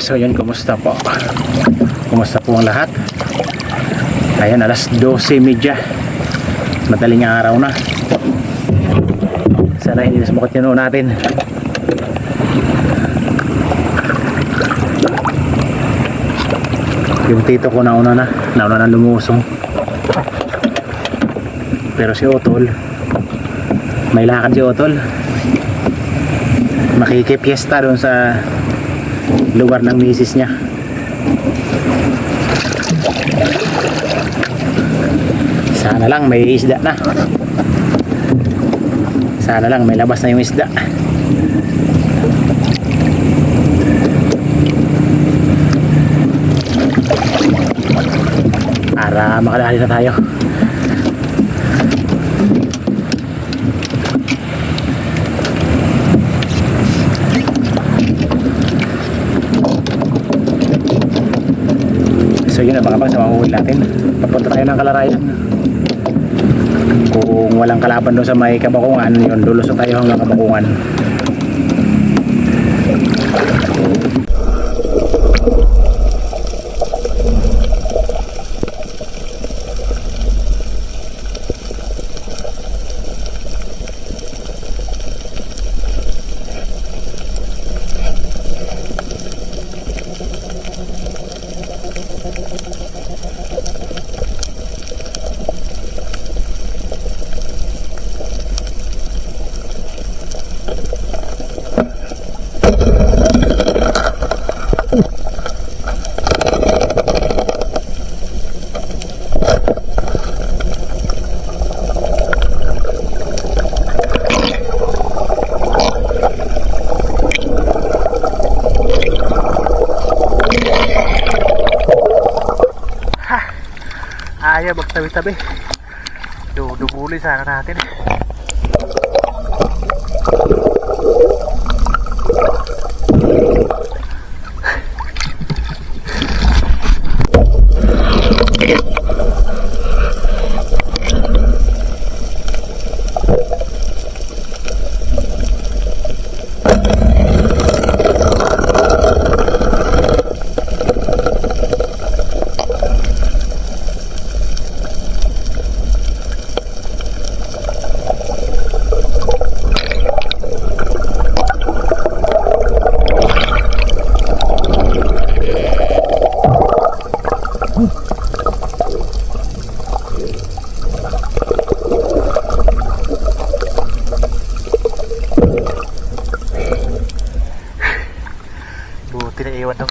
So yun, kumusta po? Kumusta po ang lahat? Ayan, alas 12.30 Madaling araw na. Sana hindi na sumakot noo natin. Yung tito ko nauna na. Nauna na lumusong. Pero si Otol May lakad si Otol. Makikipiesta doon sa lugar ng misis niya. Sana lang may isda na. Sana lang may labas na yung isda. Para makadali na tayo Yun, baka sa mga uhul natin. Papunta tayo ng Kalarayan. Kung walang kalaban doon sa may kabakungan, yun, lulusot tayo hanggang kabakungan. đủ đủ do bully sa kana natin eh.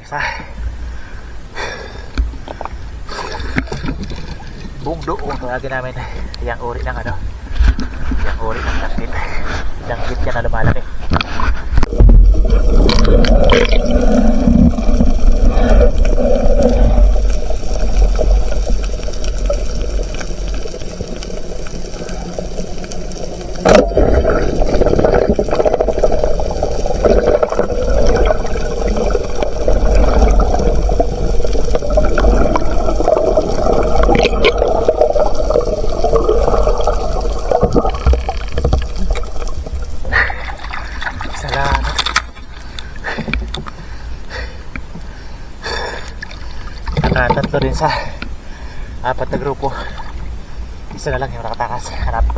Tong isa. Bungdo kung tawagin namin. Yang uri ng ano. Yang uri ng langgit. Langgit yan na lumalaki. Salamat. Nakatatlo din sa apat na grupo. Isa na lang yung nakatakas. Hanapin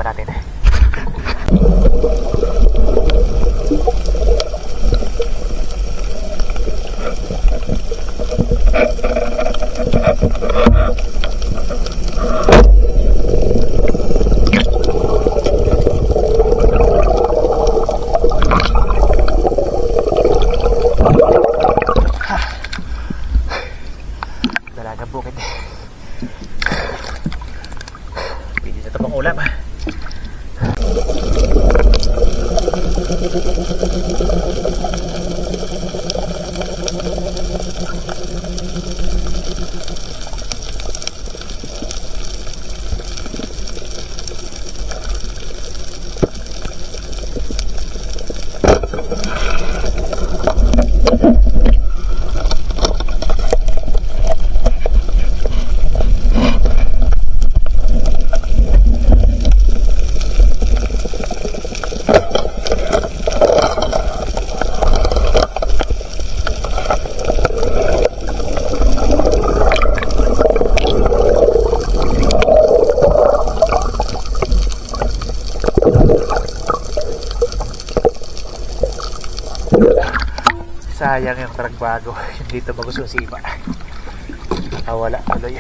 Sayang yung tragbago. Hindi ito magususipa. Nakawala tuloy.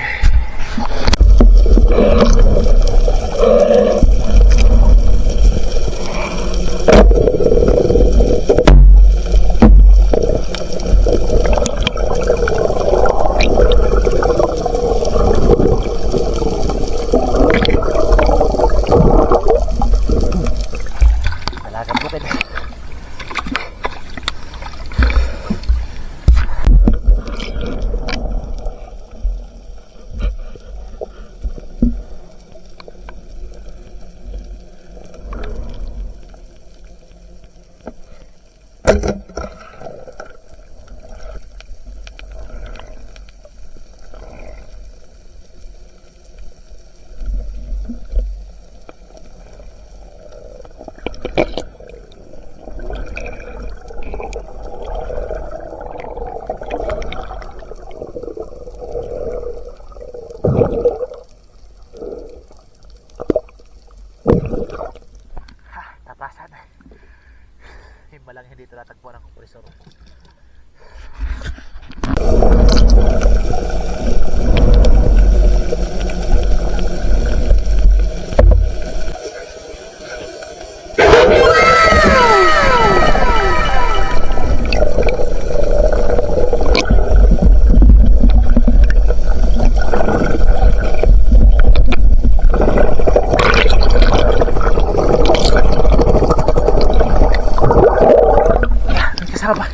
Himba lang hindi talatagpo ng kompresor. May kasama.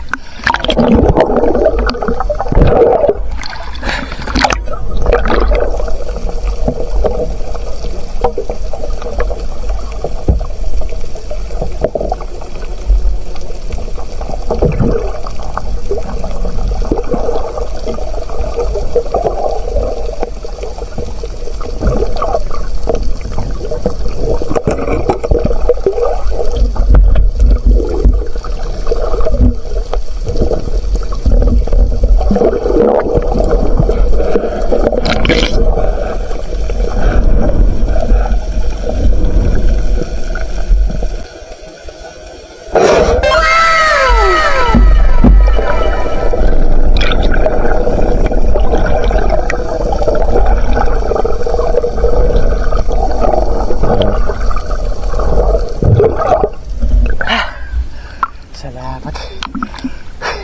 Salamat.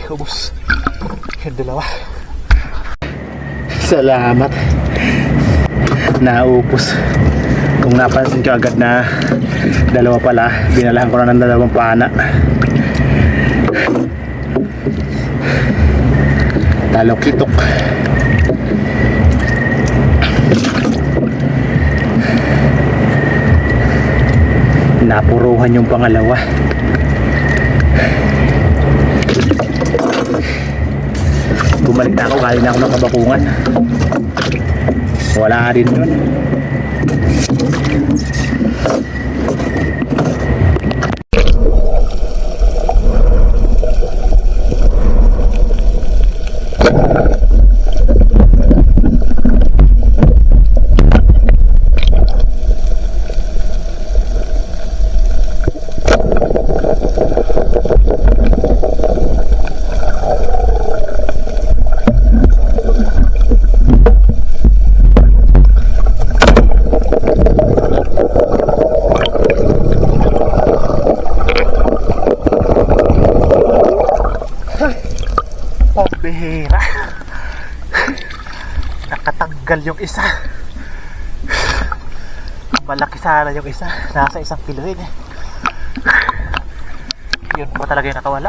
Ubus. Yung dalawa. Salamat. Naupos. Kung napansin ko agad na dalawa pala, binalahan ko na ng dalawang pana. Talong kitok. Napuruhan yung pangalawa. Bumalik na ako, kali na ako ng kabakungan. Wala rin yun. Pambihira. Nakatanggal yung isa. Malaki sana yung isa. Nasa isang kilo rin eh. Yun pa talaga yung nakawala.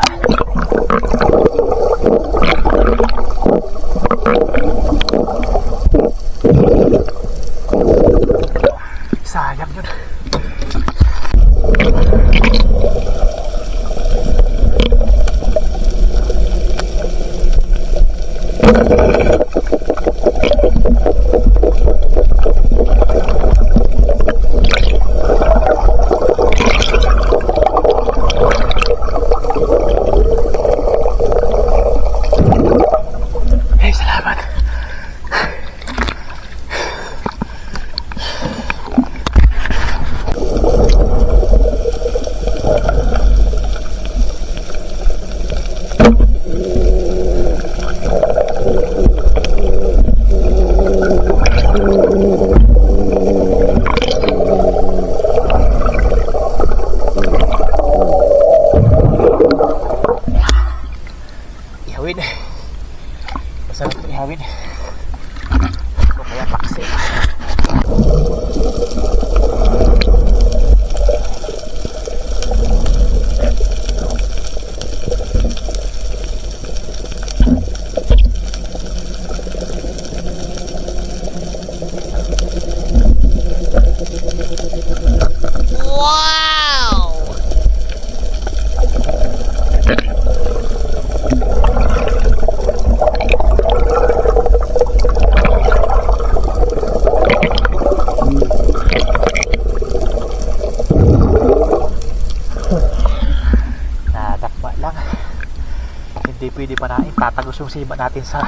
hindi pwede pa na itatagos yung siba natin sa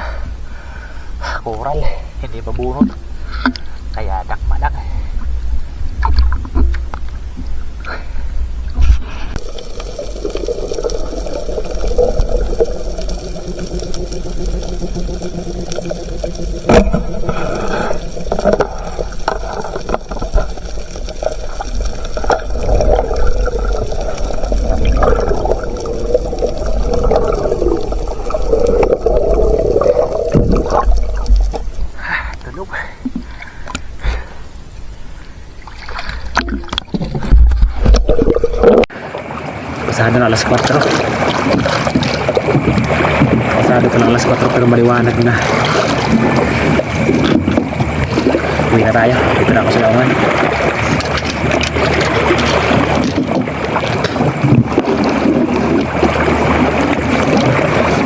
coral hindi mabunot kaya dakma lang Pasado na alas 4. Pasado ko na alas 4 pero maliwanag na. Uwi na tayo. Dito na ako sa laungan.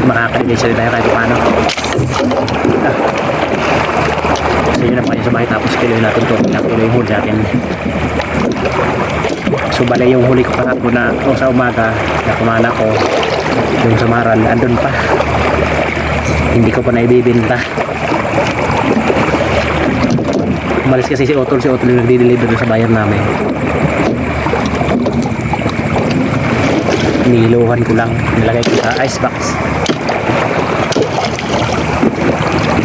Makaka-engage rin tayo kahit paano. Ah. So yun po kayo sa bahay tapos kiloin natin to. Nakulo yung huli natin. So bale yung huli ko kahapon na o sa umaga na kumana ko yung sa Maral andun pa. Hindi ko pa naibibenta. Umalis kasi si Otol, si Otol yung nagdi-deliver sa bayan namin. Niluhan ko lang, nilagay ko sa icebox.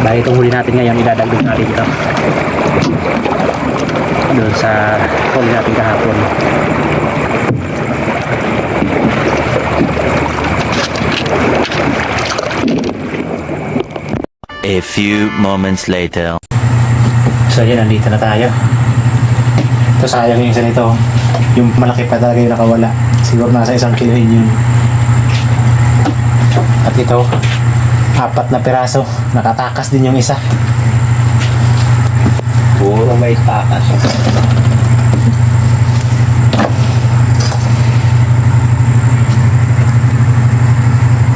Bali itong huli natin ngayon, idadagdag natin ito. Doon sa huli natin kahapon. A few moments later. So yun, nandito na tayo. Ito sayang yung isa nito. Yung malaki pa talaga yung nakawala. Siguro nasa isang kilohin yun. At ito, apat na piraso. Nakatakas din yung isa. Puro may takas.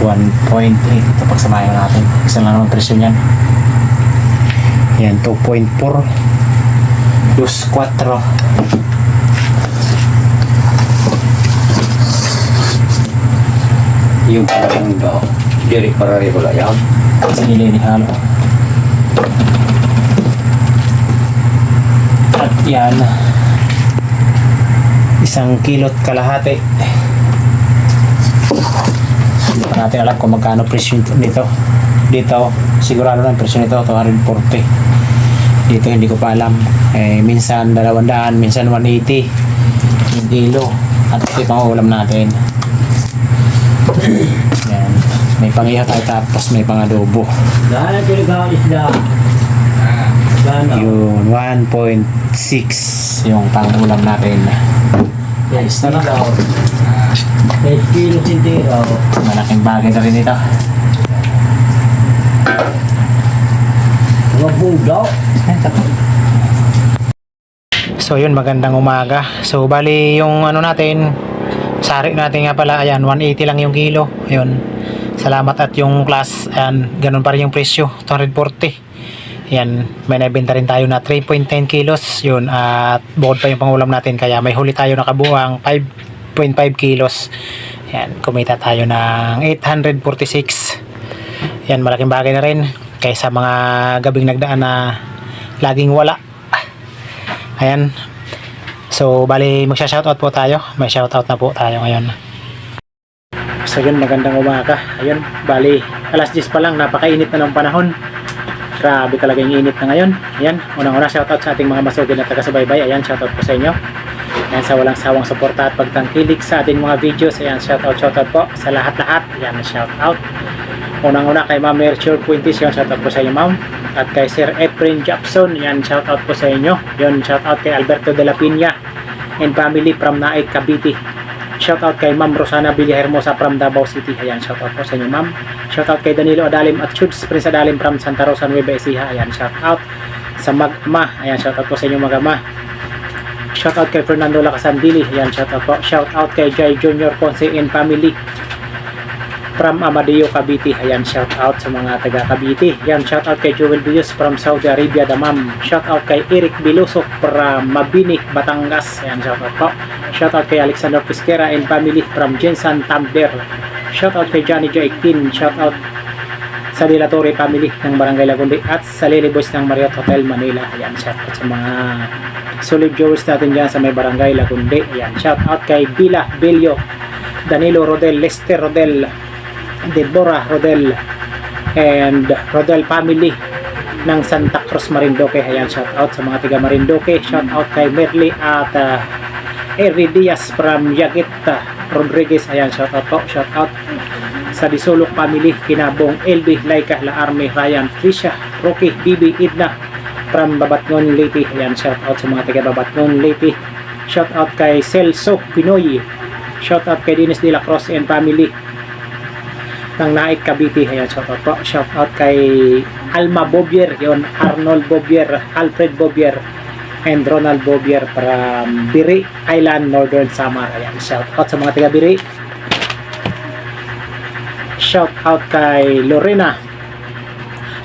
1.8 ito pagsamahin natin. Isa lang naman presyo niyan. Yan 2.4 dos 4 Yung parang daw. Diri para wala yan. sinili ni Halo. At yan isang kilot kalahati natin alam kung magkano presyo nito dito sigurado lang presyo nito 240 dito hindi ko pa alam. Eh, minsan 200 minsan 180 yung kilo. At ito yung ulam natin. Yan. May pangiha tayo tapos may pangadobo Dahil pinagawa isda. Yun 1.6 yung pangulam natin. Ayos na. Lang. 10 kilo sintiro. malaking bagay na rin ito Mga. So yun, magandang umaga. So bali yung ano natin, sari natin nga pala, ayan, 180 lang yung kilo. Ayun. Salamat at yung class, ayan, ganun pa rin yung presyo, 240. Ayan, may nabenta rin tayo na 3.10 kilos. Yun, at bukod pa yung pangulam natin, kaya may huli tayo nakabuang 5.5 kilos. Ayan, kumita tayo ng 846. Yan, malaking bagay na rin kaysa mga gabing nagdaan na laging wala. Ayan. So, bali, magsha-shoutout po tayo. May shoutout na po tayo ngayon. So, yun, magandang umaga. Ayun, bali, alas 10 pa lang, napakainit na ng panahon. Grabe talaga yung init na ngayon. Ayan, unang-una shoutout sa ating mga masugid na taga-subaybay. Ayan, shoutout po sa inyo. Ayan, sa walang sawang suporta at pagtangkilik sa ating mga videos. Ayan, shoutout, shoutout po sa lahat-lahat. Ayan, shoutout. Unang-una kay Ma'am Mercure Puintis, yun, shoutout po sa inyo, Ma'am. At kay Sir Efren Japson, yan, shoutout po sa inyo. Yun, shoutout kay Alberto de la Piña and family from Naik, Cavite. Shoutout kay Ma'am Rosana Villahermosa from Davao City. Ayan, shoutout po sa inyo, Ma'am. Shoutout kay Danilo Adalim at Chuds Prince Adalim from Santa Rosa, Nueva Ecija. Ayan, shoutout sa Mag-ama. Ayan, shoutout po sa inyo, Mag-ama. Shoutout kay Fernando Lacasandili. Ayan, shoutout po. Shoutout kay Jai Junior Ponce and family from Amadeo Cavite. Ayan, shout out sa mga taga Cavite. Ayan, shout out kay Joel Villos from Saudi Arabia, Damam. Shout out kay Eric Bilusok from Mabini, Batangas. Ayan, shout out po. Shout out kay Alexander Pesquera and family from Jensan Tambler. Shout out kay Johnny Jaikin. Shout out sa Dilatore family ng Barangay Lagundi at sa Lily Boys ng Marriott Hotel Manila. Ayan, shout out sa mga solid viewers natin dyan sa may Barangay Lagundi. Ayan, shout out kay Bila Belio, Danilo Rodel, Lester Rodel, Deborah Rodel, and Rodel family ng Santa Cruz Marindoque. Ayan, shout out sa mga tiga Marindoque. Shout out kay Merly at uh, Eri Diaz from Yagit uh, Rodriguez. Ayan, shout out po. Shout out sa Disulok family, Kinabong, LB, Laika, La Arme, Ryan, Trisha, Rocky, Bibi, Idna from Babatngon, Leyte. Ayan, shout out sa mga taga Babatngon, Leyte. Shout out kay Celso Pinoy. Shout out kay Dennis De La Cruz and family ng Naik Cavite. Ayan, shout out po. Shout out kay Alma Bobier, yon Arnold Bobier, Alfred Bobier, and Ronald Bobier from Biri Island, Northern Samar. Ayan, shout out sa mga taga Biri. Shout out kay Lorena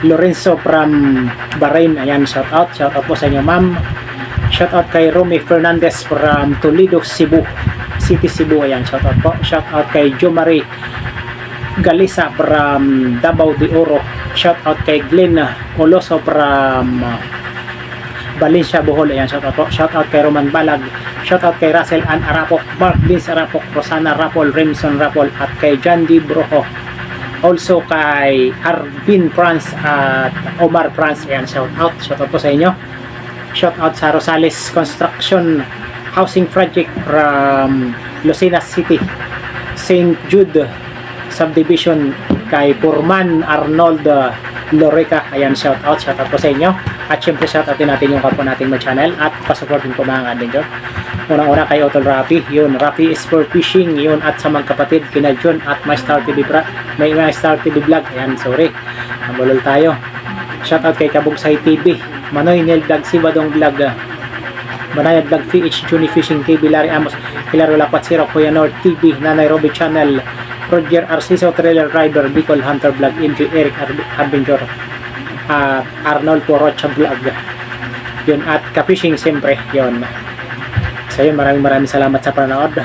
Lorenzo from Bahrain. Ayan, shout out. Shout out po sa inyo, ma'am. Shout out kay Romy Fernandez from Toledo, Cebu. City, Cebu. Ayan, shout out po. Shout out kay Jo Marie Galisa from Davao de Oro. Shout out kay Glenn Oloso from Valencia, Bohol. Ayan, shout out po. Shout out kay Roman Balag. Shout out kay Russell Ann Arapok, Mark Vince Arapok, Rosana Rapol, Remson Rapol, at kay John D. Also kay Arvin France at Omar France. Ayan, shout out. Shout out po sa inyo. Shout out sa Rosales Construction Housing Project from Lucena City. St. Jude Subdivision kay Purman Arnold Loreca. Ayan, shout out. Shout out po sa inyo. At syempre shout out din natin yung kapwa nating may channel at pasupport din po mga dyan. Unang-una kay Otol Rafi, yun, Rafi is for fishing, yun, at sa mga kapatid, kina John at My Star TV, may My Star TV vlog, ayan, sorry, nabulol tayo. Shout out kay Kabugsay TV, Manoy Nel Vlog, Sibadong Vlog, ah, Manayad Vlog PH, Juni Fishing TV, Larry Amos, Hilaro Lapat Siro, Kuya Nord TV, Nanay Robbie Channel, Roger Arciso Trailer Driver, Bicol Hunter Vlog, MJ Eric Ar- Adventure, at Arnold Porocha Vlog, yun, at Ka-Fishing siyempre, yun. So yun, maraming maraming salamat sa panonood.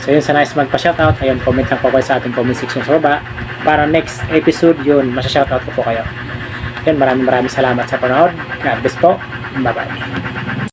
So yun, sa nice magpa-shoutout, ayun, comment lang po kayo sa ating comment section sa baba. Para next episode yun, masya-shoutout ko po kayo. Yun, maraming maraming salamat sa panonood. God bless po. Bye-bye.